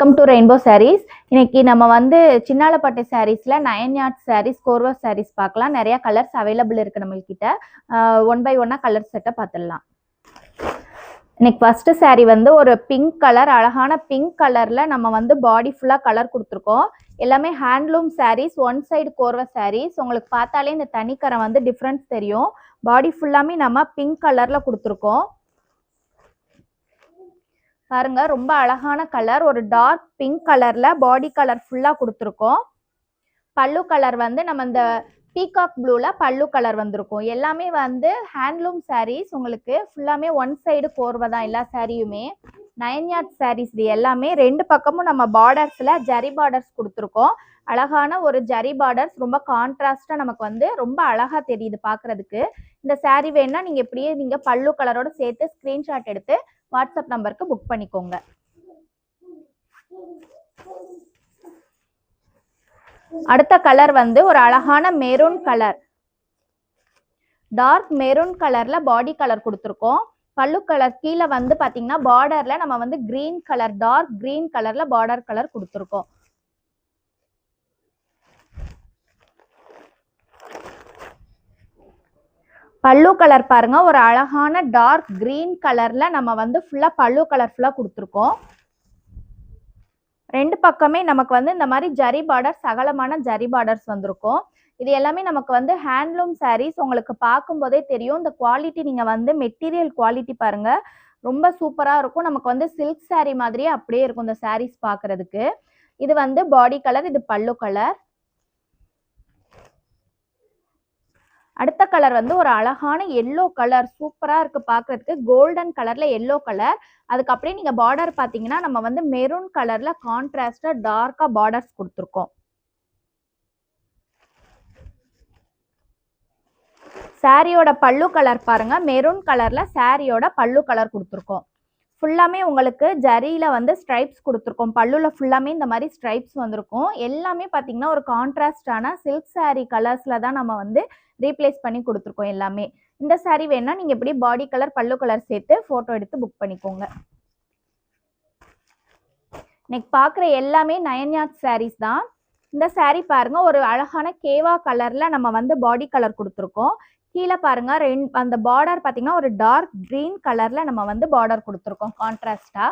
Welcome to rainbow saris இன்னைக்கு நம்ம வந்து Chinnalapatti சாரீஸ்ல nine yard sarees korvai sarees பார்க்கலாம். நிறைய கலர்ஸ் அவைலபிள் இருக்கு நம்மள்கிட்ட. ஒன் பை ஒன்னா கலர் செட்டை பார்த்துடலாம். இன்னைக்கு ஃபர்ஸ்ட் சாரீ வந்து ஒரு பிங்க் கலர் அழகான பிங்க் கலர்ல நம்ம வந்து பாடி ஃபுல்லா கலர் கொடுத்துருக்கோம். எல்லாமே handloom sarees one side korvai sarees உங்களுக்கு பார்த்தாலே இந்த தனிக்கரை வந்து டிஃப்ரென்ஸ் தெரியும். பாடி ஃபுல்லாமே நம்ம பிங்க் கலர்ல கொடுத்துருக்கோம். பாருங்க ரொம்ப அழகான கலர் ஒரு டார்க் பிங்க் கலர்ல பாடி கலர் ஃபுல்லா கொடுத்துருக்கோம். பல்லு கலர் வந்து நம்ம இந்த பீகாக் ப்ளூல பல்லு கலர் வந்திருக்கும். எல்லாமே வந்து ஹேண்ட்லூம் சாரீஸ் உங்களுக்கு ஃபுல்லாமே ஒன் சைடு கோர்வை தான் எல்லா சாரியுமே நயன் யார்ட் சாரீஸ் இது எல்லாமே. ரெண்டு பக்கமும் நம்ம பார்டர்ஸில் ஜரி பார்டர்ஸ் கொடுத்துருக்கோம். அழகான ஒரு ஜரி பார்டர்ஸ் ரொம்ப கான்ட்ராஸ்டாக நமக்கு வந்து ரொம்ப அழகாக தெரியுது பார்க்குறதுக்கு இந்த சாரீ வேணுன்னா நீங்கள் இப்படியே நீங்கள் பல்லு கலரோட சேர்த்து ஸ்க்ரீன்ஷாட் எடுத்து வாட்ஸ்அப் நம்பருக்கு புக் பண்ணிக்கோங்க. அடுத்த கலர் வந்து ஒரு அழகான மெரூன் கலர். டார்க் மெரூன் கலர்ல பாடி கலர் கொடுத்துருக்கோம். பல்லு கலர் கீழே வந்து பாத்தீங்கன்னா பார்டர்ல நம்ம வந்து கிரீன் கலர் டார்க் கிரீன் கலர்ல பார்டர் கலர் கொடுத்துருக்கோம். பல்லு கலர் பாருங்க. ஒரு அழகான டார்க் கிரீன் கலர்ல நம்ம வந்து ஃபுல்லா பல்லு கலர் ஃபுல்லா கொடுத்துருக்கோம். ரெண்டு பக்கமே நமக்கு வந்து இந்த மாதிரி ஜரி பார்டர்ஸ் அகலமான ஜரி பார்டர்ஸ் வந்திருக்கும். இது எல்லாமே நமக்கு வந்து ஹேண்ட்லூம் சாரீஸ் உங்களுக்கு பார்க்கும்போதே தெரியும். இந்த குவாலிட்டி நீங்க வந்து மெட்டீரியல் குவாலிட்டி பாருங்க. ரொம்ப சூப்பரா இருக்கும். நமக்கு வந்து சில்க் சாரீ மாதிரியே அப்படியே இருக்கும் இந்த சாரீஸ் பார்க்கறதுக்கு. இது வந்து பாடி கலர் இது பல்லு கலர் அடுத்த கலர் வந்து ஒரு அழகான எல்லோ கலர் சூப்பராக இருக்குது பார்க்குறதுக்கு கோல்டன் கலரில் எல்லோ கலர் அதுக்கு அப்படியே பார்டர் பார்த்தீங்கன்னா நம்ம வந்து மெரூன் கலரில் கான்ட்ராஸ்டாக டார்க்காக பார்டர்ஸ் கொடுத்துருக்கோம். சாரியோட பல்லு கலர் பாருங்க. மெரூன் கலரில் சாரியோட பல்லு கலர் கொடுத்துருக்கோம். ஃபுல்லாமே உங்களுக்கு ஜரியில் வந்து ஸ்ட்ரைப்ஸ் கொடுத்துருக்கோம். பல்லுல ஃபுல்லாமே இந்த மாதிரி ஸ்ட்ரைப்ஸ் வந்திருக்கும். எல்லாமே பார்த்தீங்கன்னா ஒரு கான்ட்ராஸ்டான சில்க் சாரீ கலர்ஸில் தான் நம்ம வந்து ரீப்ளேஸ் பண்ணி கொடுத்துருக்கோம் எல்லாமே. இந்த சாரீ வேணால் நீங்கள் இப்படி பாடி கலர் பல்லு கலர் சேர்த்து ஃபோட்டோ எடுத்து புக் பண்ணிக்கோங்க. இன்னைக்கு பார்க்குற எல்லாமே நயன் யார்ட் sarees தான். இந்த saree பாருங்க ஒரு அழகான கேவா கலர்ல நம்ம வந்து பாடி கலர் கொடுத்துருக்கோம். கீழே பாருங்க ரெண்டு அந்த பார்டர் பார்த்தீங்கன்னா ஒரு டார்க் கிரீன் கலர்ல நம்ம வந்து பார்டர் கொடுத்துருக்கோம் கான்ட்ராஸ்டா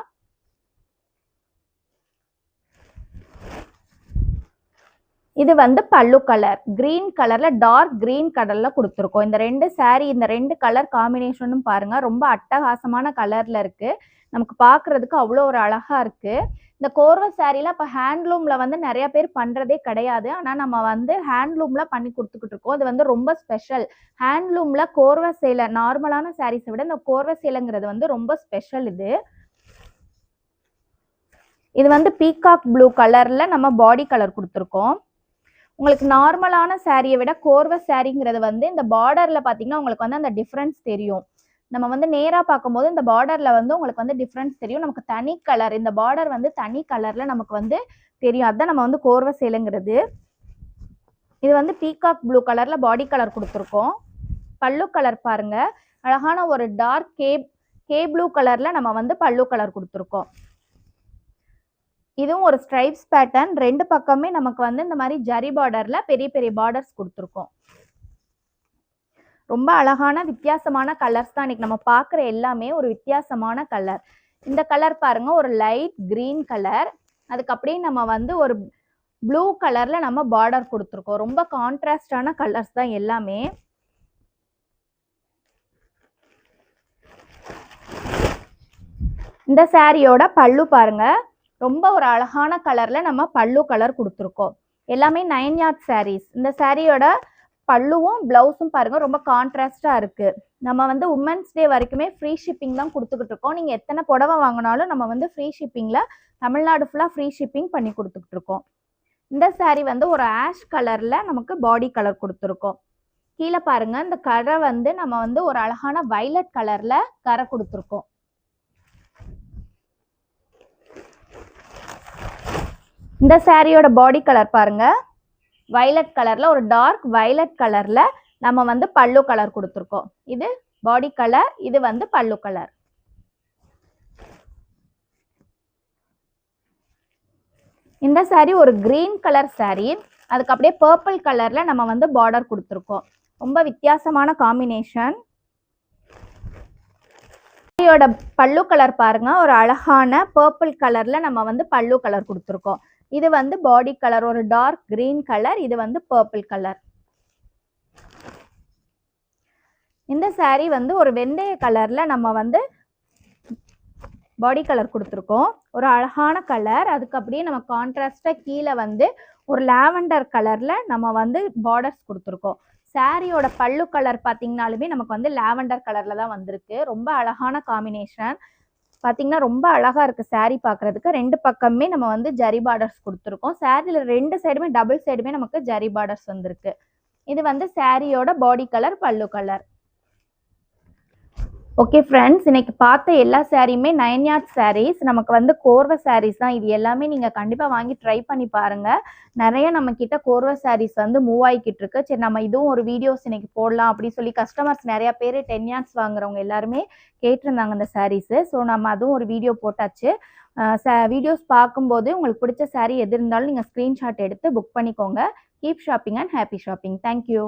இது வந்து பல்லு கலர் கிரீன் கலர்ல டார்க் கிரீன் கலர்ல கொடுத்துருக்கோம். இந்த ரெண்டு சாரீ இந்த ரெண்டு கலர் காம்பினேஷனும் பாருங்க. ரொம்ப அட்டகாசமான கலர்ல இருக்கு. நமக்கு பார்க்கிறதுக்கு அவ்வளோ ஒரு அழகா இருக்கு. இந்த கோர்வை சாரீல இப்போ ஹேண்ட்லூம்ல வந்து நிறைய பேர் பண்றதே கிடையாது. ஆனால் நம்ம வந்து ஹேண்ட்லூம்ல பண்ணி கொடுத்துக்கிட்டு இருக்கோம். இது வந்து ரொம்ப ஸ்பெஷல் ஹேண்ட்லூம்ல கோர்வை சேலை நார்மலான சாரீஸை விட இந்த கோர்வை சேலைங்கிறது வந்து ரொம்ப ஸ்பெஷல் இது. இது வந்து பீகாக் ப்ளூ கலர்ல நம்ம பாடி கலர் கொடுத்துருக்கோம். உங்களுக்கு நார்மலான சாரியை விட கோர்வை சாரிங்கிறது வந்து இந்த பார்டரில் பார்த்தீங்கன்னா உங்களுக்கு வந்து அந்த டிஃப்ரென்ஸ் தெரியும். நம்ம வந்து நேராக பார்க்கும்போது இந்த பார்டரில் வந்து உங்களுக்கு வந்து டிஃப்ரென்ஸ் தெரியும். நமக்கு தனி கலர் இந்த பார்டர் வந்து தனி கலரில் நமக்கு வந்து தெரியும். அதுதான் நம்ம வந்து கோர்வை சேலுங்கிறது. இது வந்து பீகாக் ப்ளூ கலரில் பாடி கலர் கொடுத்துருக்கோம். பல்லு கலர் பாருங்க. அழகான ஒரு டார்க் கே கே ப்ளூ கலரில் நம்ம வந்து பல்லு கலர் கொடுத்துருக்கோம். இதுவும் ஒரு ஸ்ட்ரைப்ஸ் பேட்டர்ன் ரெண்டு பக்கமே நமக்கு வந்து இந்த மாதிரி ஜரி பார்டர்ல பெரிய பெரிய பார்டர்ஸ் கொடுத்துருக்கோம். ரொம்ப அழகான வித்தியாசமான கலர்ஸ் தான். இன்னைக்கு நம்ம பார்க்குற எல்லாமே ஒரு வித்தியாசமான கலர் இந்த கலர் பாருங்க ஒரு லைட் கிரீன் கலர் அதுக்கு அப்படியே நம்ம வந்து ஒரு ப்ளூ கலர்ல நம்ம பார்டர் கொடுத்துருக்கோம். ரொம்ப கான்ட்ராஸ்டான கலர்ஸ் தான் எல்லாமே. இந்த சாரியோட பல்லு பாருங்கள் ரொம்ப ஒரு அழகான கலரில் நம்ம பல்லு கலர் கொடுத்துருக்கோம். எல்லாமே நைன் யார்ட் சாரீஸ் இந்த சாரியோட பல்லுவும் ப்ளவுஸும் பாருங்கள் ரொம்ப கான்ட்ராஸ்டாக இருக்குது நம்ம வந்து உமன்ஸ் டே வரைக்குமே ஃப்ரீ ஷிப்பிங் தான் கொடுத்துக்கிட்டு இருக்கோம். நீங்கள் எத்தனை புடவை வாங்கினாலும் நம்ம வந்து ஃப்ரீ ஷிப்பிங்கில் தமிழ்நாடு ஃபுல்லாக ஃப்ரீ ஷிப்பிங் பண்ணி கொடுத்துக்கிட்டு இருக்கோம். இந்த சாரீ வந்து ஒரு ஆஷ் கலரில் நமக்கு பாடி கலர் கொடுத்துருக்கோம். கீழே பாருங்க இந்த கரை வந்து நம்ம வந்து ஒரு அழகான வைலட் கலரில் கரை கொடுத்துருக்கோம். இந்த சாரியோட பாடி கலர் பாருங்க. வைலட் கலர்ல ஒரு டார்க் வைலட் கலர்ல நம்ம வந்து பல்லு கலர் கொடுத்துருக்கோம். இது பாடி கலர் இது வந்து பல்லு கலர் இந்த saree ஒரு கிரீன் கலர் saree. அதுக்கு அப்படியே பர்பிள் கலர்ல நம்ம வந்து பார்டர் கொடுத்துருக்கோம். ரொம்ப வித்தியாசமான காம்பினேஷன் சாரியோட பல்லு கலர் பாருங்க. ஒரு அழகான பர்பிள் கலர்ல நம்ம வந்து பல்லு கலர் கொடுத்துருக்கோம். இது வந்து பாடி கலர் ஒரு டார்க் கிரீன் கலர் இது வந்து பர்பிள் கலர் இந்த சாரீ வந்து ஒரு வெந்தய கலரில் நம்ம வந்து பாடி கலர் கொடுத்துருக்கோம். ஒரு அழகான கலர் அதுக்கு அப்படியே நம்ம கான்ட்ராஸ்டாக கீழே வந்து ஒரு லாவெண்டர் கலரில் நம்ம வந்து பார்டர்ஸ் கொடுத்துருக்கோம். சாரியோட பல்லு கலர் பார்த்தீங்கனாலுமே நமக்கு வந்து லாவெண்டர் கலரில் தான் வந்திருக்கு. ரொம்ப அழகான காம்பினேஷன் பார்த்தீங்கன்னா ரொம்ப அழகாக இருக்குது saree பார்க்குறதுக்கு ரெண்டு பக்கமே நம்ம வந்து ஜரி பார்டர்ஸ் கொடுத்துருக்கோம். சாரியில் ரெண்டு சைடுமே டபுள் சைடுமே நமக்கு ஜரி பார்டர்ஸ் வந்திருக்கு. இது வந்து சாரியோட body colour pallu colour okay friends இன்னைக்கு பார்த்த எல்லா சாரியுமே நைன் யார்ட் சாரீஸ் நமக்கு வந்து கோர்வை சாரீஸ் தான். இது எல்லாமே நீங்கள் கண்டிப்பாக வாங்கி ட்ரை பண்ணி பாருங்கள் நிறைய நம்ம கிட்ட கோர்வை சாரீஸ் வந்து மூவ் ஆகிக்கிட்டு இருக்கு. சரி நம்ம இதுவும் ஒரு வீடியோஸ் இன்னைக்கு போடலாம் அப்படின்னு சொல்லி கஸ்டமர்ஸ் நிறையா பேர் டென் யார்ட்ஸ் வாங்குறவங்க எல்லாருமே கேட்டிருந்தாங்க அந்த சாரீஸு ஸோ நம்ம அதுவும் ஒரு வீடியோ போட்டாச்சு. வீடியோஸ் பார்க்கும்போது உங்களுக்கு பிடிச்ச சாரீ எது இருந்தாலும் நீங்கள் ஸ்க்ரீன்ஷாட் எடுத்து புக் பண்ணிக்கோங்க. Keep shopping and happy shopping thank you